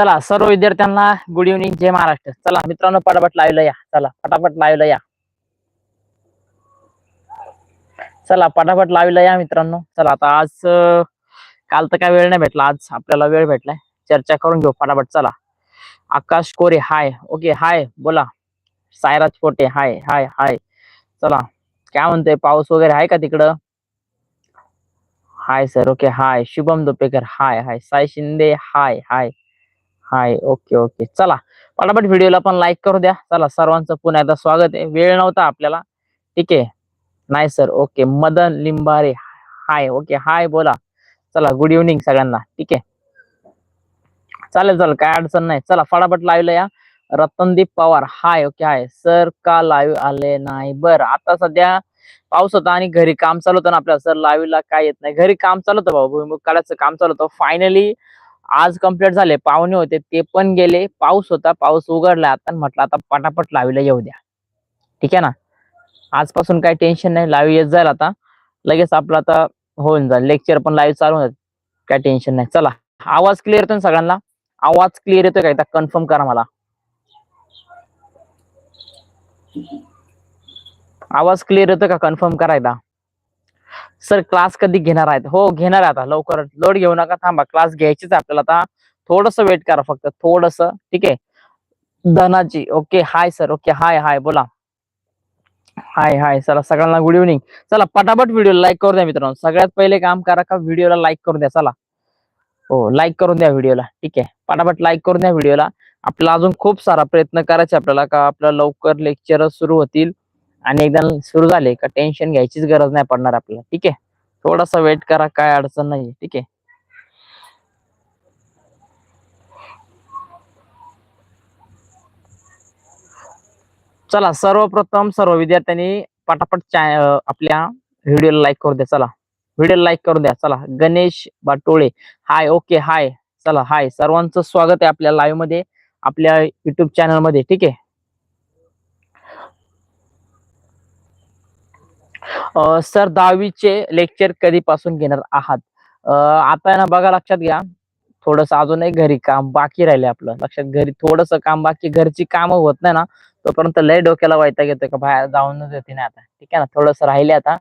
चला सर्व विद्यार्थ्यांना गुड इव्हनिंग जय महाराष्ट्र. चला मित्रांनो पटापट लावलं या. चला पटापट लावलं या. चला पटापट लावलं या मित्रांनो. चला आता आज काल तर काय वेळ नाही भेटला. आज आपल्याला वेळ भेटलाय. चर्चा करून घेऊ फटाफट चला. आकाश कोरे हाय ओके हाय बोला. सायराज कोटे हाय हाय हाय चला. काय म्हणतोय? पाऊस वगैरे आहे का तिकडं? Hi sir okay hi Shubham Dopekar hi hi Sai Shinde hi hi hi okay okay. चला पटापट व्हिडिओला पण लाईक करू द्या. चला सर्वांचं पुन्हा एकदा स्वागत आहे. वेळ नव्हता आपल्याला. ठीक आहे? नाही sir okay Madan Limbare. Hi okay hi बोला. चला गुड इव्हनिंग सगळ्यांना. ठीक आहे? चालेल चालेल काय अडचण नाही. चला फटाफट लावलं या. Ratandeep Pawar. Hi okay hi. Sir का लाईव्ह आले नाही? बर आता सध्या पाऊस होता आणि घरी काम चालू होतं ना आपल्याला. सर लाईव्हला काय येत नाही. घरी काम चालू होतं भाऊ. भुईमुग काढायचं काम चालू होतं. फायनली आज कंप्लीट झाले पाहुणे होते ते पण गेले. पाऊस होता पाऊस उघडला. आता म्हटलं आता पटापट लावीला येऊ द्या. ठीक आहे ना? आजपासून काही टेन्शन नाही लाईव्ह येत जाईल आता. लगेच आपलं आता होऊन जाईल. लेक्चर पण लाईव्ह चालू होईल काय टेन्शन नाही. चला आवाज क्लिअर येतो ना सगळ्यांना? आवाज क्लिअर येतोय का? कन्फर्म करा मला. आवाज क्लिअर येतोय का? कन्फर्म करा एकदा. सर क्लास कधी घेणार आहेत? हो घेणार आहे आता. लवकर लोड घेऊ नका थांबा. क्लास घ्यायचीच आपल्याला आता. थोडस वेट करा फक्त. थोडस ठीक आहे? Dhanaji okay hi sir okay hi hi बोला. हाय हाय चला सगळ्यांना गुड इव्हनिंग चला पटापट व्हिडिओ लाईक करू द्या मित्रांनो. सगळ्यात पहिले काम करा का व्हिडिओला लाईक करून द्या. चला. हो लाईक करून द्या व्हिडिओला ठीक आहे? पटापट लाईक करून द्या व्हिडिओला आपल्याला अजून खूप सारा प्रयत्न करायचे आपल्याला का? आपल्याला लवकर लेक्चर सुरू होतील. आणि एकदा सुरू झाले का टेन्शन घ्यायचीच गरज नाही पडणार आपल्याला. ठीक आहे? थोडासा वेट करा काय अडचण नाही ठीक आहे? चला सर्वप्रथम सर्व विद्यार्थ्यांनी पटापट चाय आपल्या व्हिडिओला लाईक करू द्या. चला. व्हिडिओला लाईक करून द्या. चला. गणेश बाटोळे. हाय ओके हाय चला हाय सर्वांचं स्वागत आहे आपल्या लाईव्हमध्ये आपल्या युट्यूब चॅनलमध्ये. ठीक आहे अं, सर दहावीचे लेक्चर कधीपासून घेणार आहात? आता ना बघा लक्षात घ्या. थोडस अजूनही घरी काम बाकी राहिले आपलं. लक्षात घरी थोडस काम बाकी घरची कामं होत नाही ना तोपर्यंत लय डोक्याला वैताग येतोय का बाहेर जाऊनच येते ना आता. ठीक आहे ना थोडस राहिले आता.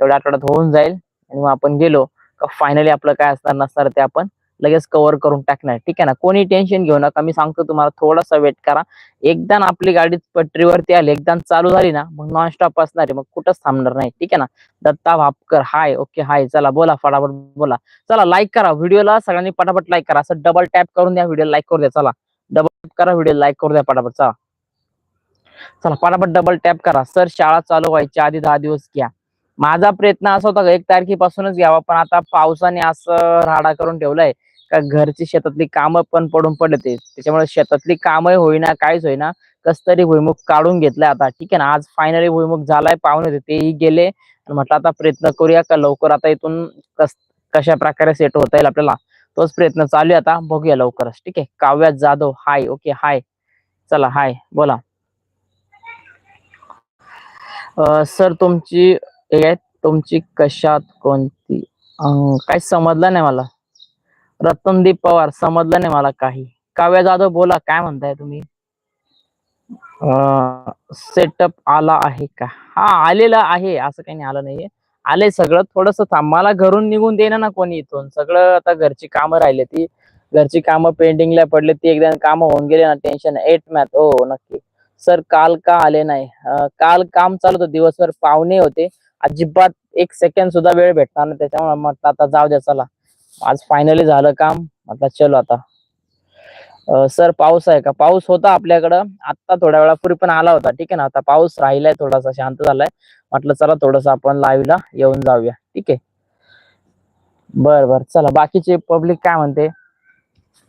एवढ्या आठवड्यात होऊन जाईल. आणि मग आपण गेलो का फायनली आपलं काय असणार नसणार ते आपण लगेच कव्हर करून टाकणार. ठीक आहे ना? कोणी टेन्शन घेऊ नका. मी सांगतो तुम्हाला थोडासा वेट करा. एकदा आपली गाडी पटरीवरती आली एकदा चालू झाली ना मग नॉनस्टॉप असणार आहे. मग कुठंच थांबणार नाही. ठीक आहे ना? Datta Bhapkar hi okay hi चला बोला फटाफट बोला. चला लाईक करा. व्हिडिओला सगळ्यांनी पटापट लाईक करा. असं डबल टॅप करून द्या व्हिडिओ लाईक करू द्या. चला. डबल टॅप करा व्हिडिओ लाईक करू द्या पटापट. चला. चला पटापट डबल टॅप करा. सर शाळा चालू व्हायच्या आधी दहा दिवस घ्या. माझा प्रयत्न असा होता एक तारखेपासूनच घ्यावा पण आता पावसाने असं राडा करून ठेवलाय का घरची शेतातली कामं पण पडून पडले त्याच्यामुळे शेतातली कामही होईना काहीच होईना. कस तरी भुईमुख काढून घेतलाय आता. ठीक आहे ना आज फायनली भुईमुख झालाय पाहुणे होते तेही गेले. आणि म्हटलं आता प्रयत्न करूया का लवकर आता इथून कस कशा प्रकारे सेट होता येईल आपल्याला. तोच प्रयत्न चालू आहे आता बघूया लवकरच. ठीक आहे Kavya Jadhav hi okay hi चला हाय बोला. सर तुमची ठीक आहे, तुमची कशात कोणती? काय काही समजलं नाही मला. रतनदीप पवार समजलं नाही मला काही. काव्या जाधव बोला काय म्हणताय तुम्ही? सेटअप आला आहे का? हा आलेला आहे. असं काही नाही आलं नाहीये. आले सगळं. थोडस मला घरून निघून देणार ना कोणी इथून. सगळं आता घरची कामं राहिले ती. घरची कामं पेंडिंगला पडले ती एकदा कामं होऊन गेले ना टेन्शन एट मॅथ हो नक्की. सर काल का आले नाही? काल काम चालू होतं. दिवसभर पाहुणे होते. अजिबात एक सेकंड सुद्धा वेळ भेटणार नाही त्याच्यामुळे म्हटलं आता जाऊ द्या चला. आज फायनली झालं काम म्हटलं चलो आता. सर पाऊस आहे का? पाऊस होता आपल्याकडं. आता थोड्या वेळापूर्वी पण आला होता ठीक आहे ना? आता पाऊस राहिलाय थोडासा शांत झालाय. म्हटलं चला थोडस आपण लाईव्हला येऊन जाऊया ठीक आहे? बर बर. चला बाकीचे पब्लिक काय म्हणते?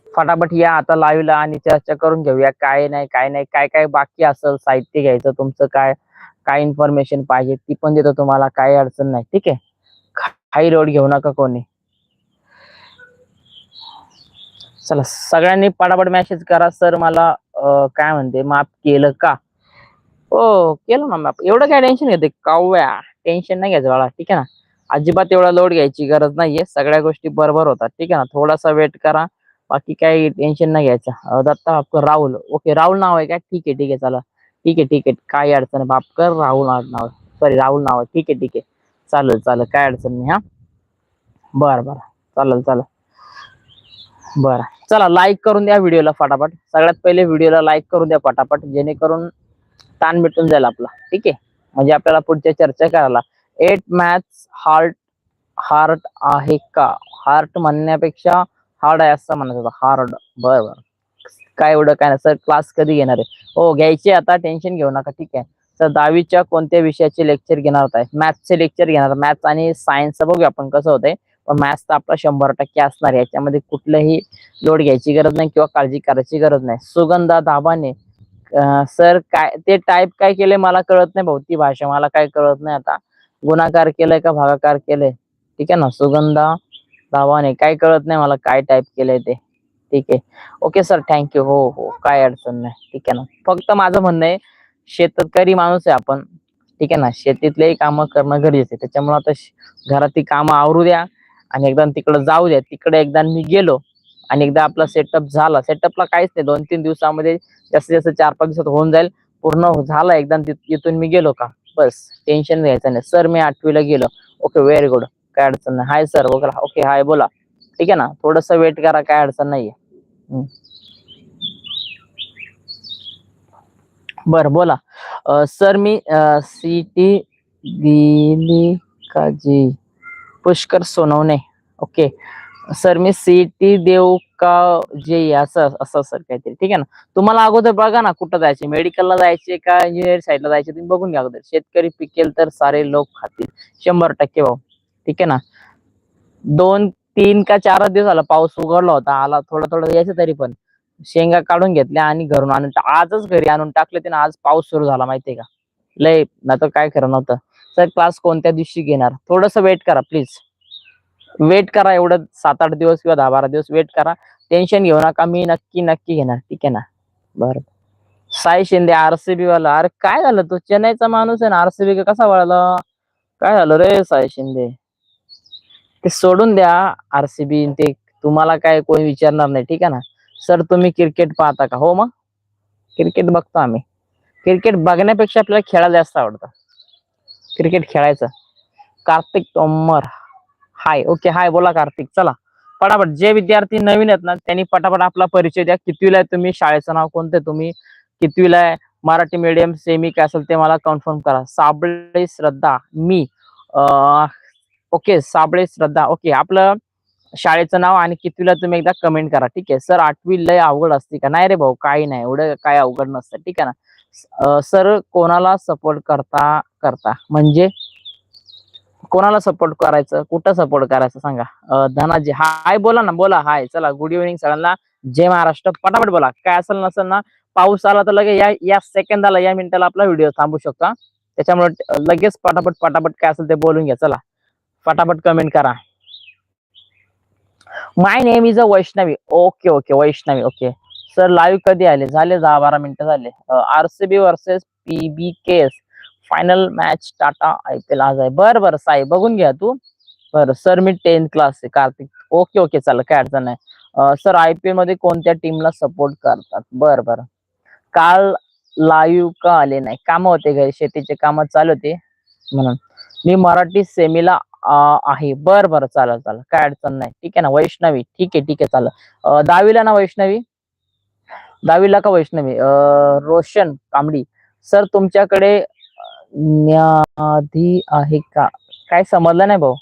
फटाफट या आता लाईव्हला आणि चर्चा करून घेऊया काय नाही काय नाही काय काय बाकी असेल साहित्य घ्यायचं तुमचं काय? काय इन्फॉर्मेशन पाहिजे ती पण देतो तुम्हाला काही अडचण नाही. ठीक आहे? हाई लोड घेऊ नका कोणी. चला सगळ्यांनी पटापट मेसेज करा. सर मला काय म्हणते माफ केलं का? हो केलं ना माफ. एवढं काय टेन्शन घेते? काव्या टेन्शन नाही घ्यायचं बाळा. ठीक आहे ना? अजिबात एवढा लोड घ्यायची गरज नाहीये. सगळ्या गोष्टी बरोबर होतात. ठीक आहे ना? थोडासा वेट करा. बाकी काही टेन्शन नाही घ्यायचं. दत्ता राहुल. ओके राहुल नाव आहे का? ठीक आहे ठीक आहे. चला. ठीक आहे ठीक आहे. काय अडचण आहे भापकर राहुल नाव सॉरी राहुल नाव आहे. ठीक आहे ठीक आहे. चालेल चालेल. काय अडचण नाही हा? बरं बरं. चालेल चालेल. बरं. चला लाईक करून द्या व्हिडिओला फटाफट. सगळ्यात पहिले व्हिडिओला लाईक करून द्या फटाफट. जेणेकरून ताण भेटून जाईल आपला. ठीक आहे? म्हणजे आपल्याला पुढच्या चर्चा करायला. एट मॅथ्स हार्ट हार्ट आहे का? हार्ट म्हणण्यापेक्षा हार्ड आहे असं म्हणत हार्ड बरं बरं. काय एवढं काय नाही. सर क्लास कधी घेणार आहे? हो घ्यायचे आता टेन्शन घेऊ नका ठीक आहे. सर दहावीच्या कोणत्या विषयाचे लेक्चर घेणार आहे? मॅथ्सचे लेक्चर घेणार मॅथ्स आणि सायन्सचं बघूया आपण कसं होतंय. पण मॅथ्स तर आपला शंभर टक्के असणार आहे. याच्यामध्ये कुठलंही लोड घ्यायची गरज नाही किंवा काळजी करायची गरज नाही. सुगंधा दाभाने सर काय ते टाईप काय केलंय मला कळत नाही भाऊ. ती भाषा मला काय कळत नाही आता. गुणाकार केलंय का भागाकार केलंय? ठीक आहे ना? सुगंधा दावाने काय कळत नाही मला काय टाईप केलंय ते. ठीक आहे. ओके सर थँक्यू हो हो. काय अडचण नाही. ठीक आहे ना. फक्त माझं म्हणणं आहे शेतकरी माणूस आहे आपण. ठीक आहे ना. शेतीतलेही कामं करणं गरजेचं आहे. त्याच्यामुळे आता घरातली कामं आवरू द्या आणि एकदा तिकडे जाऊ द्या. तिकडे एकदा मी गेलो आणि एकदा आपला सेटअप झाला. सेटअपला काहीच नाही. दोन तीन दिवसामध्ये जास्तीत जास्त चार पाच दिवसात होऊन जाईल. पूर्ण झाला एकदा इथून मी गेलो का? बस. टेन्शन घ्यायचं नाही. सर मी आठवीला गेलो. ओके व्हेरी गुड काय अडचण नाही. हाय सर वगैरे ओके हाय बोला. ठीक आहे ना? थोडस वेट करा काय अडचण नाहीये. बर बोला. सर मी सीटी दिली का जी पुष्कर सोनवणे. ओके. सर मी सीटी देऊ का जे असं असं सर काहीतरी. ठीक आहे ना? तुम्हाला अगोदर बघा ना कुठं जायचे? मेडिकलला जायचे का इंजिनिअर साईडला जायचे? तुम्ही बघून घ्या अगोदर. शेतकरी पिकेल तर सारे लोक खातील. शंभर टक्के भाऊ. ठीक आहे ना? दोन तीन का चार दिवस झाला पाऊस उघडला होता आला थोडं थोडं यायचं तरी पण. शेंगा काढून घेतल्या आणि घरून आणून आजच घरी आणून टाकले ते आज पाऊस सुरू झाला माहितीये का? लय ना तर काय खरं नव्हतं. सर क्लास कोणत्या दिवशी घेणार? थोडस वेट करा प्लीज. वेट करा एवढं सात आठ दिवस किंवा दहा बारा दिवस वेट करा. टेन्शन घेऊ नका मी नक्की नक्की घेणार ठीक आहे ना? बरं. साई शिंदे आरसीबी वाला अरे काय झालं? तो चेन्नईचा माणूस आहे ना आरसीबी कसा वळला? काय झालं रे साई शिंदे? ते सोडून द्या आरसीबी ते तुम्हाला काय कोणी विचारणार नाही ठीक आहे ना? सर तुम्ही क्रिकेट पाहता का? हो मग? क्रिकेट बघतो आम्ही. क्रिकेट बघण्यापेक्षा आपल्याला खेळायला जास्त आवडतं. क्रिकेट खेळायचं. Kartik Tomar. Hi okay hi बोला कार्तिक. चला. पटापट. जे विद्यार्थी नवीन आहेत ना त्यांनी पटापट आपला परिचय द्या. कितवीला आहे तुम्ही? शाळेचं नाव कोणतं तुम्ही? कितवीला आहे? मराठी मीडियम सेमी काय असेल ते मला कन्फर्म करा. साबळे श्रद्धा. मी ओके साबळे श्रद्धा. ओके आपलं शाळेचं नाव आणि कितवीला तुम्ही एकदा कमेंट करा ठीक आहे? सर आठवी लय अवघड असते का? नाही रे भाऊ काही नाही एवढं काय अवघड नसतं ठीक आहे ना? सर कोणाला सपोर्ट करता करता? म्हणजे कोणाला सपोर्ट करायचं? कुठं सपोर्ट करायचं सांगा? धनाजी हाय बोला ना बोला हाय. चला गुड इव्हनिंग सगळ्यांना जय महाराष्ट्र. पटापट बोला. काय असेल नसेल ना पाऊस आला तर लगेच या या सेकंदाला या मिनिटाला आपला व्हिडिओ थांबू शकता त्याच्यामुळे लगेच पटापट पटापट काय असेल ते बोलून घ्या. चला. पटापट कमेंट करा. My name is a Vaishnavi okay okay Vaishnavi okay sir live कधी आले? झाले दहा बारा मिनिटं झाले. RCB versus PB case final match Tata I P L आज आहे. बरं बरं साई बघून घ्या तू. बरं सर मी टेन्थ क्लास आहे कार्तिक. ओके ओके चालेल काय अडचण नाही. सर आय पी एलमध्ये कोणत्या टीमला सपोर्ट करतात? बरं बरं. काल लाईव्ह का आले नाही? कामं होते घरी शेतीचे कामं चालू होते? म्हणून. मी मराठी सेमीला आहे. बर बर. चालेल चालेल. काय अडचण नाही. ठीक आहे ना वैष्णवी. ठीक आहे ठीक आहे. चालेल. दहावीला ना वैष्णवी? दहावीला का वैष्णवी? रोशन कांबडी. सर तुमच्याकडे न्याधी आहे का? काय समजलं नाही भाऊ?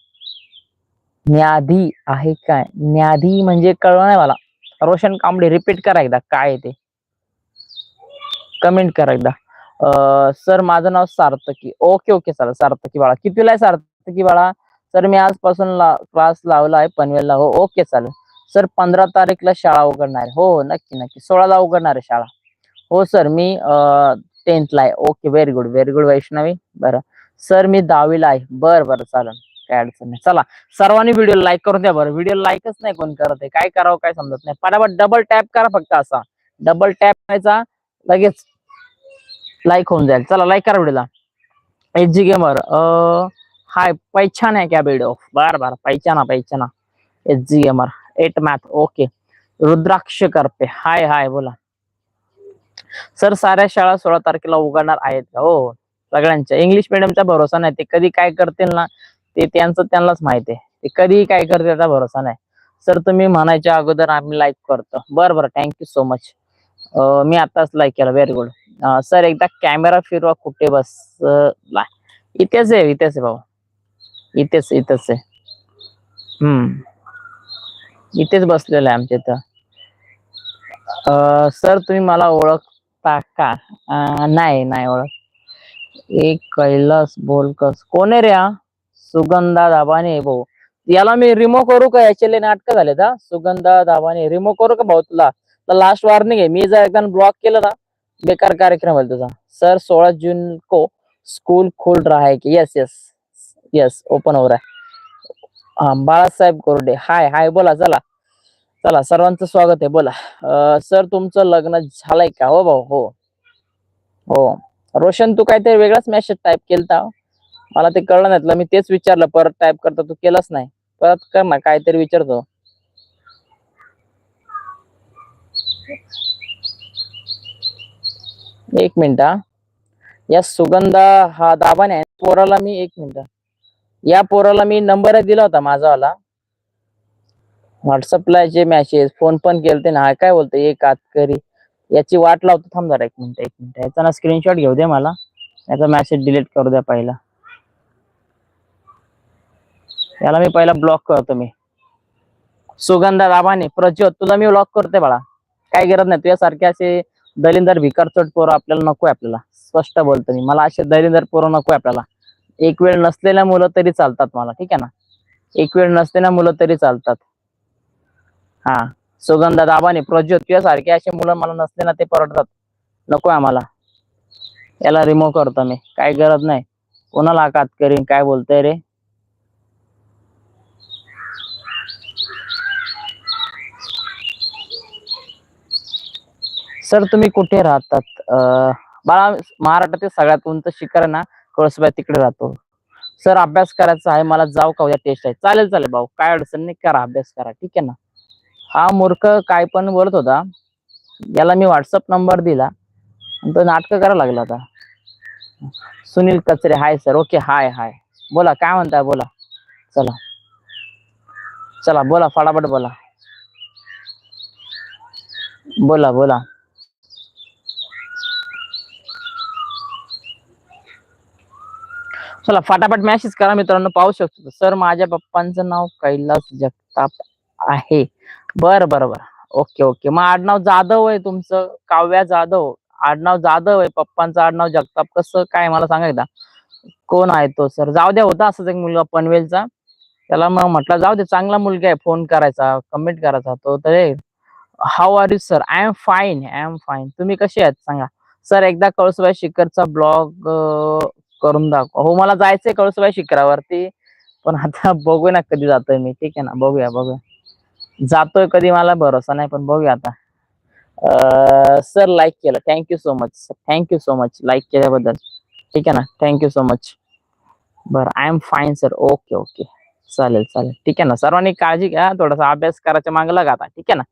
न्याधी आहे काय? न्याधी म्हणजे कळलं नाही मला. रोशन कांबडी रिपीट करा एकदा. काय आहे ते? कमेंट करा एकदा. सर माझं नाव सार्थकी. Okay okay. चालेल सार्थकी बाळा. कितीला आहे सार्थकी बाळा? सर मी आजपासून ला, क्लास लावला आहे पनवेलला. हो ओके चालेल. सर पंधरा तारीखला शाळा उघडणार आहे. हो, हो नक्की नक्की. सोळाला उघडणार आहे शाळा. हो सर मी टेन्थला आहे. Okay very good very good Vaishnavi. बरं. सर मी दहावीला आहे. बरं बरं चालेल. काय अडचण नाही. चला सर्वांनी व्हिडिओ लाईक करून द्या बरं. व्हिडिओ लाईकच नाही कोण करत आहे. काय करावं काय समजत नाही. पटापट डबल टॅप करा फक्त असा. डबल टॅप करायचा. लगेच लाईक होऊन जाईल. चला लाईक करा व्हिडिओला एच जी गेमर हाय पहचान है क्या वीडियो बार बार पैचाना पैचाना H G gamer eight math okay Rudraksh Karpe. Hi hi बोला. सर साऱ्या शाळा सोळा तारखेला उघडणार आहेत का? हो. सगळ्यांच्या. इंग्लिश मिडियमचा भरोसा नाही. ते कधी काय करतील ना ते त्यांचं त्यांनाच माहिती आहे. ते कधी काय करतील याचा भरोसा नाही. सर तुम्ही म्हणायच्या अगोदर आम्ही लाईक करतो. बरं बरं. थँक्यू सो मच मी आताच लाईक केलं. व्हेरी गुड सर एकदा कॅमेरा फिरवा कुठे बस इथेच आहे इथेच आहे भाऊ. इथेच इथेच आहे. हम्म. इथेच बसलेलं आहे आमच्या इथं. सर तुम्ही मला ओळखता का? नाही नाही ओळख. एक कैलास बोलकस. कोण आहे रे हा? सुगंधा दाबाने भाऊ. याला मी रिमो करू का? याचे नाटक झाले का सुगंधा दाबाने रिमो करू का भाऊ तुला? लास्ट वॉर्निंग आहे. मी जर एकदा ब्लॉक केलं ना बेकार कार्यक्रम आहे तुझा. सर सोळा जून को स्कूल खुल रहा है की? यस यस यस ओपन हो रहा है बाळासाहेब कोरडे. हाय हाय बोला चला. चला सर्वांचं स्वागत आहे बोला. सर तुमचं लग्न झालंय का? हो भाऊ हो. हो. रोशन तू काहीतरी वेगळाच मेसेज टाईप केलता हो. मला ते कळलं नाही तुला मी तेच विचारलं परत टाईप करता तू केलंच नाही. परत कर ना काहीतरी विचारतो. एक मिनिट हा. या सुगंधा हा दाबाने पोराला मी एक मिनिट. या पोराला मी नंबर दिला होता माझावाला. व्हॉट्सअपला जे मेसेज फोन पण केलते ना हा काय बोलतो एक करी. याची वाट लावतो थांब जरा एक मिनिट एक मिनिट. याचा ना स्क्रीनशॉट घेऊ दे मला. याचा मेसेज डिलीट करू द्या पहिला. याला मी पहिला ब्लॉक करतो मी. सुगंधा दाबाने प्रज्योत तुला मी ब्लॉक करते बाळा. काय गरज नाही तुझ्यासारखे असे दलिंदर भिकारचोट पोरं आपल्याला नको आपल्याला. स्पष्ट बोलतो मी. मला असे दलिंदर पोरं नको आपल्याला. एक वेळ नसलेल्या मुलं तरी चालतात मला ठीक आहे ना? एक वेळ नसलेल्या मुलं तरी चालतात. हा. सुगंधा दाबाने प्रज्योत तुझ्यासारखे असे मुलं मला नसले ना ते परवडतात. नको आम्हाला. याला रिमूव्ह करतो मी. काय गरज नाही. कोणाला आकात करीन? काय बोलतोय रे? सर तुम्ही कुठे राहतात? बाळा महाराष्ट्रातील सगळ्यात उंच शिखर ना? कळसबाई तिकडे राहतो. सर अभ्यास करायचा आहे मला जाऊ का उद्या टेस्ट आहे चालेल चालेल भाऊ. काय अडचण नाही करा अभ्यास करा. ठीक आहे ना? हा मूर्ख काय पण बोलत होता. याला मी व्हॉट्सअप नंबर दिला. तो नाटक करायला लागला होता. सुनील कचरे हाय सर ओके हाय हाय बोला काय म्हणताय? बोला. चला. चला बोला फटाफट बोला. बोला बोला. चला फटाफट मॅसेज करा मित्रांनो पाहू शकतो. सर माझ्या पप्पांचं नाव कैलास जगताप आहे. बर बर बर. Okay okay. मग आडनाव जाधव आहे तुमचं काव्या जाधव. आडनाव जाधव आहे पप्पांचं आडनाव जगताप. कसं काय मला सांगा एकदा. कोण आहे तो सर? जाऊ द्या होता असंच एक मुलगा पनवेलचा. त्याला मग म्हटलं जाऊ दे चांगला मुलगा आहे फोन करायचा कमेंट करायचा तो. तर how are you sir I am fine I am fine तुम्ही कसे आहेत सांगा. सर एकदा कळसुबाई शिखरचा ब्लॉग करून दाखव. हो मला जायचंय कळसबाई शिखरावरती पण आता बघूया ना कधी जातोय मी. ठीक आहे ना? बघूया बघूया. जातोय कधी मला भरोसा नाही पण बघूया आता. सर लाईक केलं. Thank you so much thank you so much like केल्याबद्दल. ठीक आहे ना? थँक्यू सो मच बरं I am fine sir okay okay चालेल चालेल. ठीक आहे ना? सर्वांनी काळजी घ्या. थोडासा अभ्यास करायच्या मागं लागा आता. ठीक आहे ना?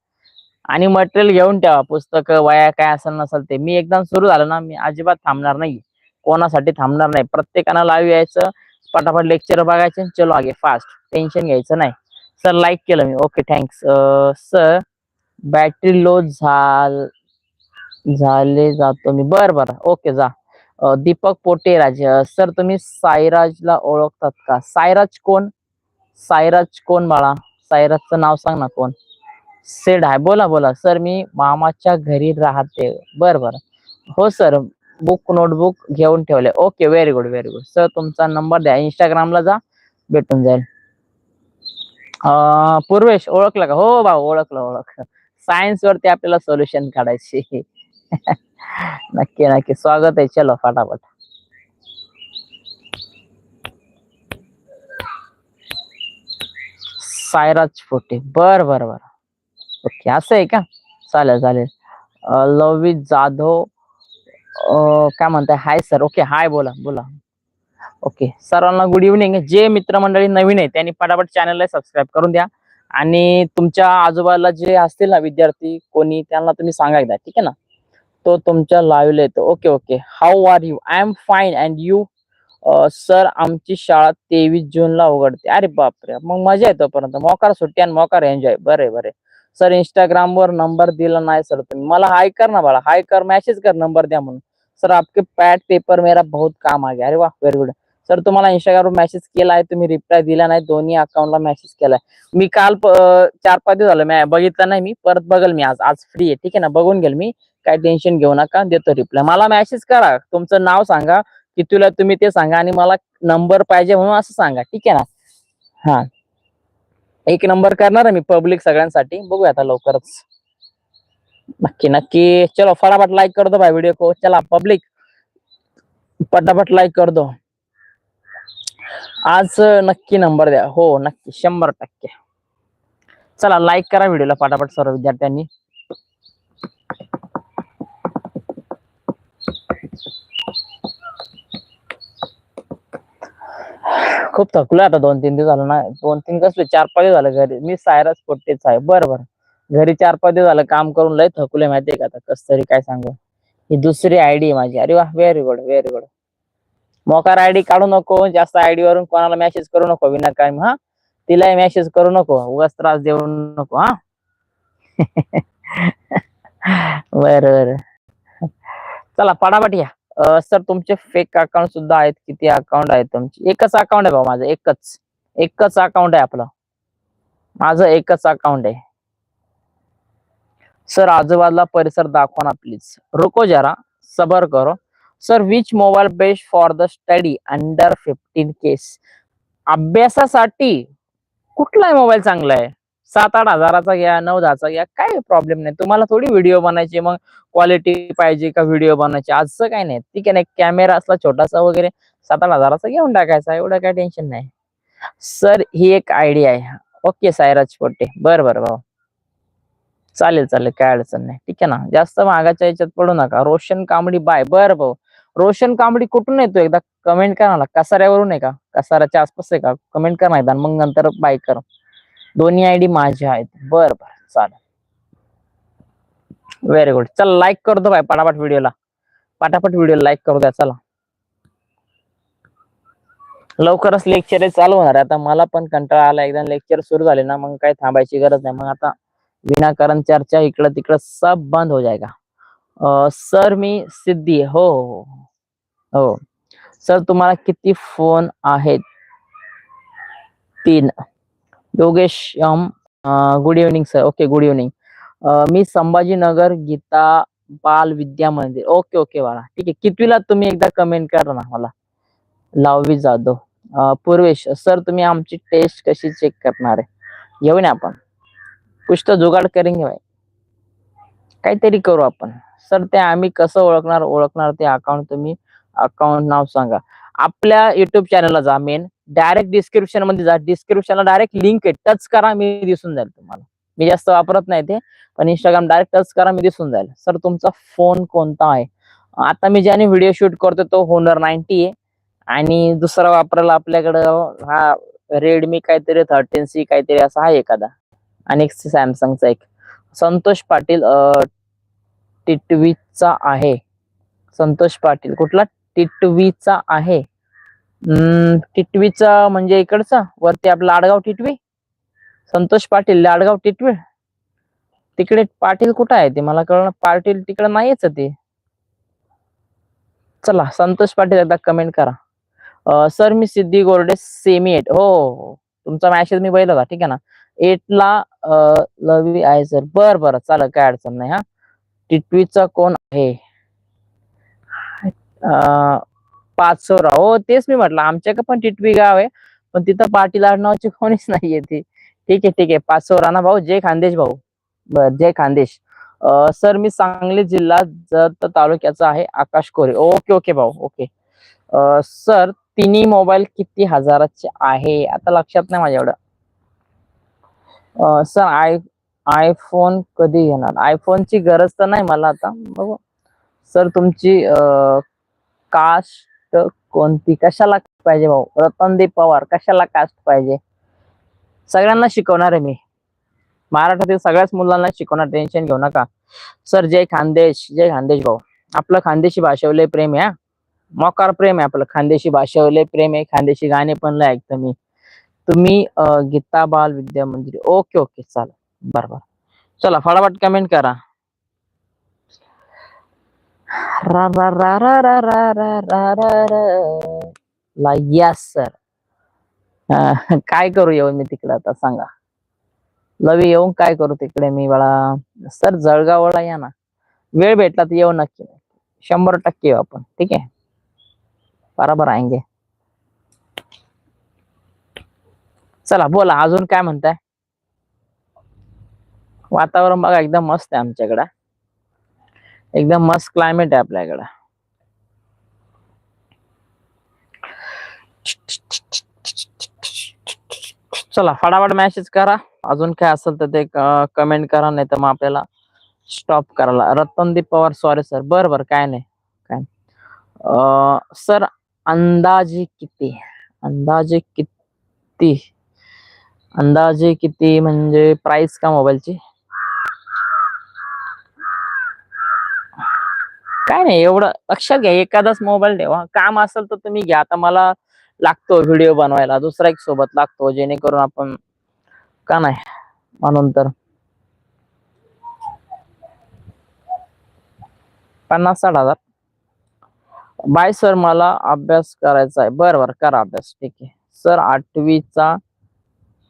आणि मटेरियल घेऊन ठेवा. पुस्तक वया काय असेल नसेल ते. मी एकदम सुरू झालं ना. मी अजिबात थांबणार नाही कोणासाठी थांबणार नाही. प्रत्येकानं लाईव्ह यायचं पटापट लेक्चर बघायचे चलो आगे फास्ट टेन्शन घ्यायचं नाही. सर लाईक केलं मी. Okay thanks sir battery low झाल झाले जातो मी. बर बर. ओके जा. दीपक पोटेराज. सर तुम्ही साईराजला ओळखतात का? साईराज कोण? साईराज कोण बाळा? साईराजचं नाव सांग ना कोण? सेड आहे. बोला बोला. सर मी मामाच्या घरी राहते. बर बर. हो सर बुक नोटबुक घेऊन ठेवले. Okay very good very good sir तुमचा नंबर द्या. इंस्टाग्रामला जा. भेटून जाईल. पूर्वेश ओळखलं का? हो भाऊ ओळखलं ओळखलं. सायन्स वरती आपल्याला सोल्युशन काढायची. नक्की नक्की. स्वागत आहे. चलो फटाफट. सायराज फोटे बर बर बर. ओके असं आहे का? चालेल चालेल. लवी जाधव काय म्हणताय? हाय सर ओके हाय बोला बोला. ओके सर्वांना गुड इव्हनिंग जे मित्रमंडळी नवीन आहे त्यांनी पटापट चॅनलला सबस्क्राईब करून द्या. आणि तुमच्या आजोबाला जे असतील ना विद्यार्थी कोणी त्यांना तुम्ही सांगा एकदा ठीक आहे ना? तो तुमच्या लाईव्हला येतो. Okay okay how are you I am fine and you sir आमची शाळा तेवीस जूनला उघडते. अरे बापरे! मग मजा येतो पर्यंत मोकार सुट्टी आणि मोकार एन्जॉय बरे बरे सर इंस्टाग्राम वर नंबर दिला नाही सर तुम्ही मला हाय कर ना बाळा. हाय कर मेसेज कर नंबर द्या म्हणून. सर आपके पॅड पेपर मेरा बहुत काम आ गया. अरे वा व्हेरी गुड सर तुम्हाला इंस्टाग्राम मेसेज केला आहे तुम्ही रिप्लाय दिला नाही दोन्ही अकाउंटला मेसेज केलाय मी काल चार पाच दिवस झालं मी बघितलं नाही मी परत बघल मी आज. आज फ्री आहे ठीक आहे ना? बघून घेईल मी. काय टेन्शन घेऊ नका देतो रिप्लाय मला मेसेज करा. तुमचं नाव सांगा कितीला तुम्ही ते सांगा आणि मला नंबर पाहिजे म्हणून असं सांगा ठीक आहे ना? हा. एक नंबर करणार आहे मी पब्लिक सगळ्यांसाठी. बघूया आता लवकरच. नक्की नक्की. चलो फटाफट लाईक कर दो भाई व्हिडिओ को. चला पब्लिक पटापट लाईक कर दो आज नक्की नंबर द्या. हो नक्की. शंभर टक्के. चला लाईक करा व्हिडिओला पटापट सर्व विद्यार्थ्यांनी. खूप थकलोय आता दोन तीन दिवस झालं ना दोन तीन कसले चार पाच दिवस झालं घरी. मी सायरस पोट्टेच आहे बरं बरं. घरी चार पाच दिवस झालं काम करून लय थकलोय माहितीये का आता? कस तरी काय सांगू? ही दुसरी आयडी आहे माझी. अरे वा व्हेरी गुड व्हेरी गुड मोकार आयडी काढू नको जास्त आयडी वरून कोणाला मेसेज करू नको विनाकारण हा? तिलाही मेसेज करू नको उगाच त्रास देऊ नको हा? बर बर. चला पटापट या. सर तुमचे फेक अकाउंट सुद्धा आहेत किती अकाउंट आहेत तुमचे? एकच अकाउंट आहे भाऊ माझं एकच. एकच अकाउंट आहे आपलं. माझं एकच अकाउंट आहे. सर आजूबाजूला परिसर दाखवा ना प्लीज रुको जरा सबर करो. Sir which mobile best for the study under fifteen केस अभ्यासासाठी कुठलाही मोबाईल चांगला आहे? सात आठ हजाराचा घ्या नऊ दहाचा घ्या काय प्रॉब्लेम नाही. तुम्हाला थोडी व्हिडिओ बनायची मग क्वालिटी पाहिजे का व्हिडिओ बनायची? असं काही नाही. ठीक आहे ना कॅमेरा असला छोटासा वगैरे सात आठ हजाराचा घेऊन टाकायचा एवढं काय टेन्शन नाही. सर ही एक आयडिया आहे. ओके सायराज पोटे बर बर भाऊ. चालेल चालेल काय अडचण नाही. ठीक आहे ना जास्त महागाच्या याच्यात पडू नका. रोशन कांबडी बाय बर भाऊ. रोशन कांबडी कुठून येतो एकदा? कमेंट करा ना. कसाऱ्यावरून आहे का? कसाऱ्याच्या आसपास आहे का? कमेंट कर एकदा. मग नंतर बाय कर. दोन्ही आयडी माझ्या आहेत. बर बर चालेल. व्हेरी गुड चल लाईक करतो बाय पटापट व्हिडिओला. पटापट व्हिडिओ लाईक करू द्या चला. लवकरच लेक्चर चालू होणार आहे. आता मला पण कंटाळा आला. एकदा लेक्चर सुरू झाले ना मग काही थांबायची गरज नाही. मग आता विनाकारण चर्चा इकडं तिकडं सब बंद हो जाएगा अं, सर मी सिद्धी हो, हो हो हो सर तुम्हाला किती फोन आहेत? तीन. Yogesh M good evening sir okay good evening मी संभाजीनगर गीता बाल विद्या मंदिर. ओके ओके बाळा. ठीक आहे. कितवीला तुम्ही एकदा कमेंट करा ना मला. लाववी जाधव. पूर्वेश सर तुम्ही आमची टेस्ट कशी चेक करणार आहे? येऊ ना आपण. कुछ तो जुगाड करेन भाई काहीतरी करू आपण. सर ते आम्ही कसं ओळखणार ओळखणार ते अकाउंट तुम्ही अकाउंट नाव सांगा. आपल्या युट्यूब चॅनलला जा मेन डायरेक्ट डिस्क्रिप्शनमध्ये जा डिस्क्रिप्शनला डायरेक्ट लिंक आहे टच करा मी दिसून जाईल तुम्हाला. मी जास्त वापरत नाही ते पण इंस्टाग्राम डायरेक्ट टच करा मी दिसून जाईल. सर तुमचा फोन कोणता आहे? आता मी ज्याने व्हिडिओ शूट करतो तो होनर नाईन्टी आहे. आणि दुसरा वापरायला आपल्याकडं हा रेडमी काहीतरी थर्टीन सी काहीतरी असा आहे एखादा. आणि एक सॅमसंगचा एक. संतोष पाटील टिटवीचा आहे. संतोष पाटील कुठला? टिटवीचा आहे. टिटवीचा म्हणजे इकडचा वरती आपला लाडगाव टिटवी. संतोष पाटील लाडगाव टिटवी. तिकडे पाटील कुठं आहे ते मला कळलं पाटील तिकडे नाहीच ते. चला संतोष पाटील एकदा कमेंट करा. सर मी सिद्धी गोरडे सेमी एट हो हो. तुमचा मॅसेज मी बघितला होता ठीक आहे ना? एट ला लवी आहे सर. बर बर. चालेल काय अडचण नाही हा. टिटवीचा कोण आहे? पाच सौरा हो तेच मी म्हटलं आमच्याकडे पण टिटवी गाव आहे पण तिथं पाटील आडनावाची कोणीच नाहीये ती. ठीक आहे ठीक आहे. पाच ना भाऊ. जय खानदेश भाऊ. बर जय खानदेश. सर मी सांगली जिल्हा जत तालुक्याचा आहे आकाश कोरे. ओके ओके भाऊ ओके. सर तिन्ही मोबाईल किती हजाराचे आहे? आता लक्षात नाही माझ्या एवढं. सर आय आयफोन कधी घेणार? आयफोनची गरज तर नाही मला आता. बघू. सर तुमची कास्ट कोणती? कशाला पाहिजे भाऊ? रतनदीप पवार कशाला कास्ट पाहिजे? सगळ्यांना शिकवणार आहे मी. महाराष्ट्रातील सगळ्याच मुलांना शिकवणार टेन्शन घेऊ नका. सर जय खानदेश जय खानदेश भाऊ. आपलं खानदेशी भाषेवले प्रेम आहे मोकार प्रेम आहे आपलं खानदेशी भाषेवले प्रेम आहे खानदेशी गाणे पण लय ऐकतो मी. तुम्ही गीता बाल विद्या मंदिर. ओके ओके चालेल. बरोबर चला फटाफट कमेंट करा. रा रा रा रा रा रा रा रा रा रा. ला यस सर काय करू येऊन मी तिकडे आता सांगा. लवी येऊन काय करू तिकडे मी बाळा? सर जळगावला या ना. वेळ भेटला तर येऊ नक्की. शंभर टक्के येऊ आपण. ठीक आहे? बरोबर आएंगे चला बोला. अजून काय म्हणताय? वातावरण बघा एकदम मस्त आहे आमच्याकडं. एकदम मस्त क्लायमेट आहे आपल्याकडं. चला फटाफट मेसेज करा. अजून काय असेल तर ते कमेंट करा नाही तर मग आपल्याला स्टॉप करायला. रतनदीप पवार सॉरी सर बर बर काय नाही. काय सर अंदाजे किती? अंदाजे किती? अंदाजे किती म्हणजे प्राइस का मोबाईलची काय नाही एवढं लक्षात घ्या एखादाच मोबाईल ठेवा. काम असेल तर तुम्ही घ्या. आता मला लागतो व्हिडिओ बनवायला. दुसरा एक सोबत लागतो जेणेकरून आपण का नाही? म्हणून तर. पन्नास साठ हजार. बाय सर मला अभ्यास करायचा आहे. बर बर करा अभ्यास. ठीक आहे. सर आठवीचा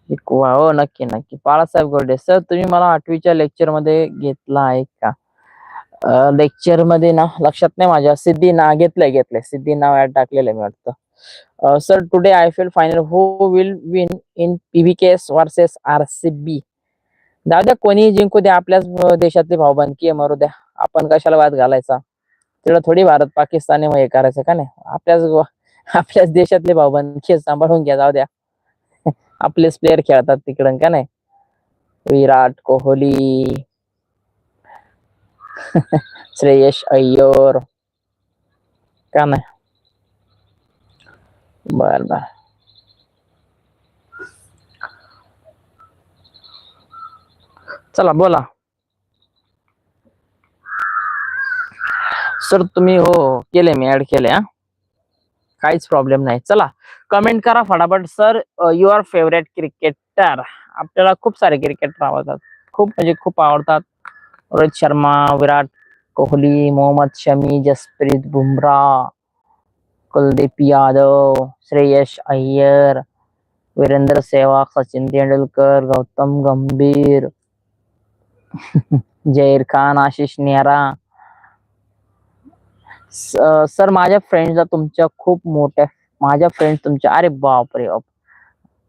एक वा- हो नक्की नक्की. बाळासाहेब गोडे. सर तुम्ही मला आठवीच्या लेक्चरमध्ये घेतला आहे का? लेक्चरमध्ये ना लक्षात नाही माझ्या सिद्धी ना घेतलंय घेतलंय. सिद्धी नाव ऍड टाकलेलं आहे मी वाटतं. Sir today I feel final who will win in PVKS versus R C B जाऊ द्या कोणी जिंकू द्या आपल्याच देशातली भाऊबंदकी आहे मरू द्या. आपण कशाला वाद घालायचा? तिकडं थोडी भारत पाकिस्तान हे करायचं का नाही? आपल्याच आपल्याच देशातले भाऊबंदकी सांभाळून घ्या जाऊ द्या. आपलेच प्लेअर खेळतात तिकडं का नाही? विराट कोहली. श्रेयश अय्यर का नाही बर बर चला बोला सर तुम्ही हो केले मी ऍड केले हा. काहीच प्रॉब्लेम नाही. चला कमेंट करा फटाफट. सर युअर फेवरेट क्रिकेटर आपल्याला खूप सारे क्रिकेटर आवडतात. खूप म्हणजे खूप आवडतात. रोहित शर्मा, विराट कोहली, मोहम्मद शमी, जसप्रीत बुमराह, कुलदीप यादव, श्रेयस अय्यर, वीरेंद्र सहवाग, सचिन तेंडुलकर, गौतम गंभीर, जहीर खान, आशिष नेहरा। सर, माझ्या फ्रेंड्सला तुमच्या खूप मोठ्या, माझ्या फ्रेंड तुमच्या, अरे बापरे बाप,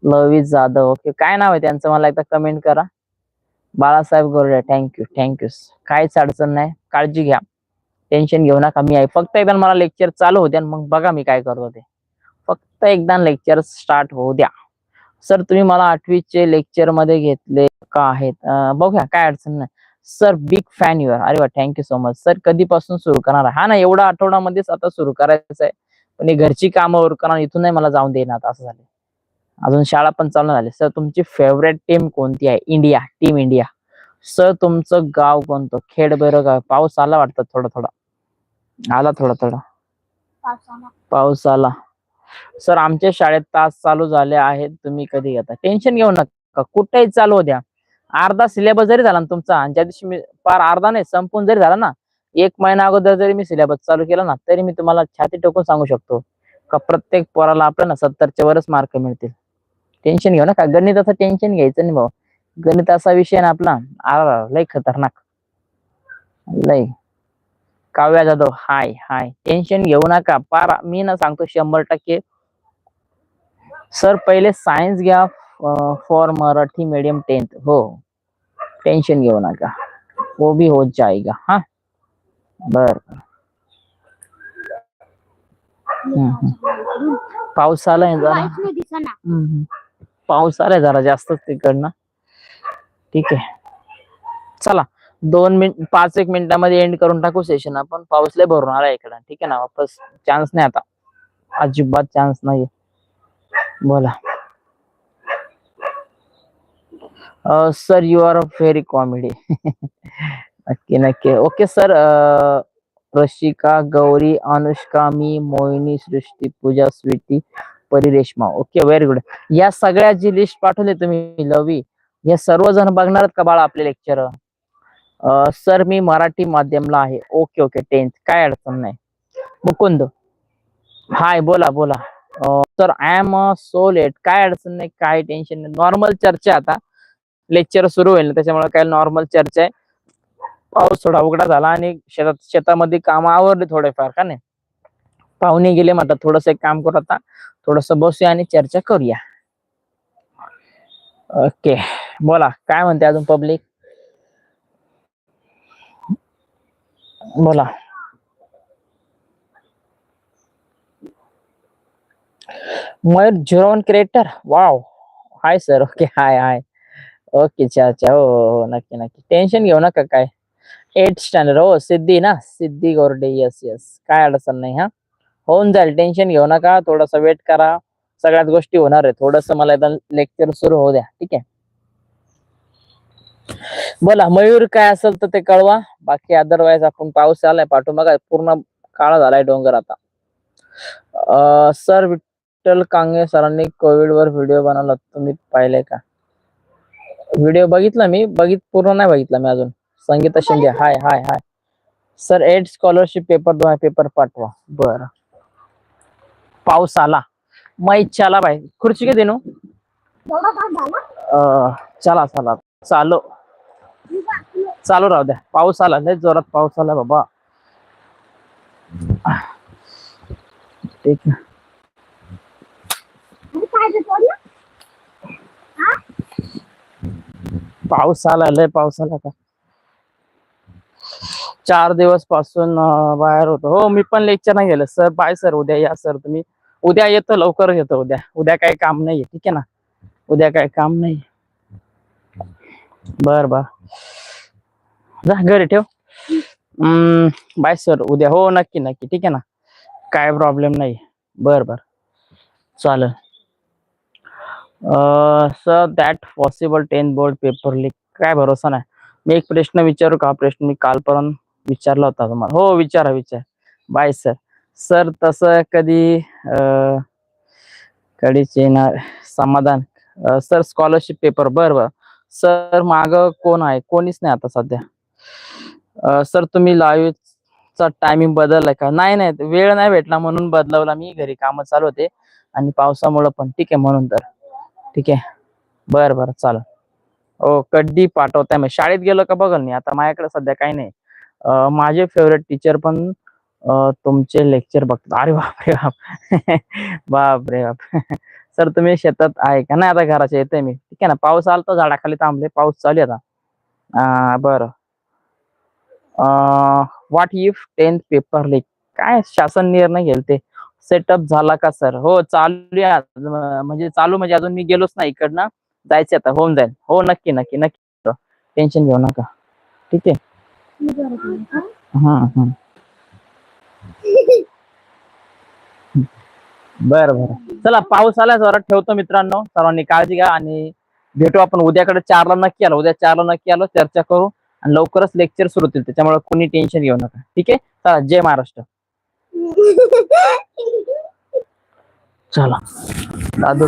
लवित जाधव, ओके, काय नाव आहे त्यांचं? मला एकदा कमेंट करा. बाळासाहेब गोरडे थँक्यू थँक्यू काहीच अडचण नाही. काळजी घ्या. टेन्शन घेऊ नका. मी आहे. फक्त एकदा मला लेक्चर चालू होते आणि मग बघा मी काय करतो ते. फक्त एकदा लेक्चर स्टार्ट होऊ द्या. सर तुम्ही मला आठवीचे लेक्चरमध्ये घेतले का आहेत? बघूया. काय अडचण नाही. सर बिग फॅन युअर अरे वा थँक्यू सो मच सर कधीपासून सुरू करणार हा ना एवढा आठवड्यामध्येच आता सुरू करायचं आहे पण हे घरची कामं उरकणार इथून नाही मला जाऊन देणार असं झालं अजून शाळा पण चालू झाली. सर तुमची फेवरेट टीम कोणती आहे? इंडिया टीम इंडिया सर तुमचं गाव कोणतं? खेड गाव पाऊस आला वाटतं थोडा थोडा. आला थोडा थोडा. पाऊस आला. सर आमच्या शाळेत तास चालू झाले आहेत. तुम्ही कधी घेता टेन्शन घेऊ नका. कुठेही चालू द्या. अर्धा सिलेबस जरी झाला ना तुमचा आणि ज्या दिवशी मी फार अर्धा नाही संपून जरी झाला ना एक महिना अगोदर जरी मी सिलेबस चालू केला ना तरी मी तुम्हाला छाती टोकून सांगू शकतो. का प्रत्येक पोराला आपल्या ना सत्तरच्या वरच मार्क मिळतील. टेन्शन घेऊ नका. गणिताचं टेन्शन घ्यायचं नाही भाऊ. गणित असा विषय ना आपला. आ लय खतरनाक. लय. Kavya Jadhav hi hi. Tension घेऊ नका. पार मी ना सांगतो शंभर टक्के. सर पहिले सायन्स घ्या फॉर मराठी मीडियम टेंथ हो. टेंशन घेऊ नका. वो भी हो जाएगा हा. बर. पाऊस आलाय. पाऊस आलाय जरा जास्तच तिकडनं. ठीक आहे. चला दोन मिनिट पाच एक मिनिटामध्ये एंड करून टाकू सेशन आपण. पाऊस लय भरून आला इकडं. ठीक आहे ना वापस चान्स नाही आता. अजिबात चान्स नाही बोला. Sir you are very comedy नक्की नक्की. ओके सर रशिका गौरी अनुष्का मी Mohini Srushti Pooja Sweety Pari Reshma. Okay very good या सगळ्या जी लिस्ट पाठवली तुम्ही लवी हे सर्वजण बघणार आहेत का बाळा आपले लेक्चर सर मी मराठी माध्यमला आहे. ओके ओके टेन्थ काय अडचण नाही. मुकुंद. हाय बोला बोला. Sir I am so late काय अडचण नाही काय टेन्शन नाही. नॉर्मल चर्चा आता. लेक्चर सुरू होईल ना त्याच्यामुळे काय नॉर्मल चर्चा आहे. पाऊस थोडा उघडा झाला आणि शेतात शेतामध्ये काम आवरले थोडेफार का नाही? पाहुणे गेले म्हटलं थोडस एक काम करू आता. थोडस बसूया आणि चर्चा करूया. ओके. बोला काय म्हणते अजून पब्लिक बोला. Mayur zero one creator? Wow. Hi sir. Okay hi hi. Okay अच्छा अच्छा. हो हो, हो. नक्की नक्की. टेन्शन घेऊ नका काय. एट स्टँडर्ड हो सिद्धी ना? सिद्धी गोरडे. येस येस काय अडचण नाही हा? होऊन जाईल. टेन्शन घेऊ नका. थोडासा वेट करा. सगळ्याच गोष्टी होणार आहे थोडस मला एकदा लेक्चर सुरू होऊ द्या. ठीक आहे? बोला मयूर काय असेल तर ते कळवा. बाकी अदरवाईज आपण पाऊस आलाय. पाठोमाग पूर्ण काळा झालाय डोंगर आता. सर विठ्ठल कांगे सरांनी कोविड वर व्हिडिओ बनवला. तुम्ही पाहिले का? व्हिडिओ बघितला मी. बघित पूर्ण नाही बघितला मी अजून. Sangeeta Shinde. Hi hi hi. Sir add scholarship paper दोन पेपर पाठवा. बर. पाऊस आला. मग आला बाई. खुर्ची किती नो. चला चला. चालू. चालू राहू द्या. पाऊस आला. लय जोरात पाऊस आला बाबा. ठीक पाऊस आला. लय पाऊस आला का चार दिवसपासून बाहेर होतो. हो मी पण लेक्चर नाही गेलं. सर बाय सर उद्या या सर तुम्ही. उद्या येतो लवकर येतो उद्या. उद्या काही काम नाही ठीक आहे ना? उद्या काही काम नाही बर बर. जा घरी ठेव. बाय सर उद्या. हो नक्की नक्की ठीक आहे ना? काय प्रॉब्लेम नाही बर बर. चालेल. Sir that possible ten board paper leak काय भरोसा नाही. मी एक प्रश्न विचारू का? प्रश्न मी कालपर्यंत विचारला होता तुम्हाला. हो विचारा विचार. Bye sir. सर तसं कधी कधीच येणार? समाधान. सर स्कॉलरशिप पेपर बर बर. सर माग कोण आहे? कोणीच नाही आता सध्या. सर तुम्ही लाईव्ह चा टायमिंग बदललाय का? नाही नाही. वेळ नाही भेटला म्हणून बदलवला मी. घरी काम चालू होते. आणि पावसामुळं पण. ठीक आहे म्हणून तर. ठीक आहे. बर बर. चालेल. हो कधी पाठवताय? मग शाळेत गेलो का बघल मी आता माझ्याकडे सध्या काही नाही. माझे फेवरेट टीचर पण तुमचे लेक्चर बघतात. अरे बापरे बाप. बापरे बाप. सर तुम्ही शेतात आहे का? नाही आता घराच्या येते मी. ठीक आहे ना? पाऊस आला तर झाडाखाली थांबले. पाऊस चालू आहे आता. बरं. What if tenth paper leak काय शासन निर्णय घेईल ते? सेटअप झाला का सर हो चालू म्हणजे चालू म्हणजे अजून मी गेलोच नाही इकडनं. जायचं आता. होऊन जाईल. हो नक्की नक्की नक्की. टेन्शन घेऊ नका. ठीक आहे. हा हा. बरं बरं. चला पाऊस आला जोरात ठेवतो मित्रांनो. सर्वांनी काळजी घ्या आणि भेटू आपण उद्याकडे चारला नक्की आलो. उद्या चारला नक्की आलो चर्चा करू आणि लवकरच लेक्चर सुरू होतील. त्याच्यामुळे कोणी टेन्शन घेऊ नका. ठीक आहे? चला जय महाराष्ट्र. चला. दादू.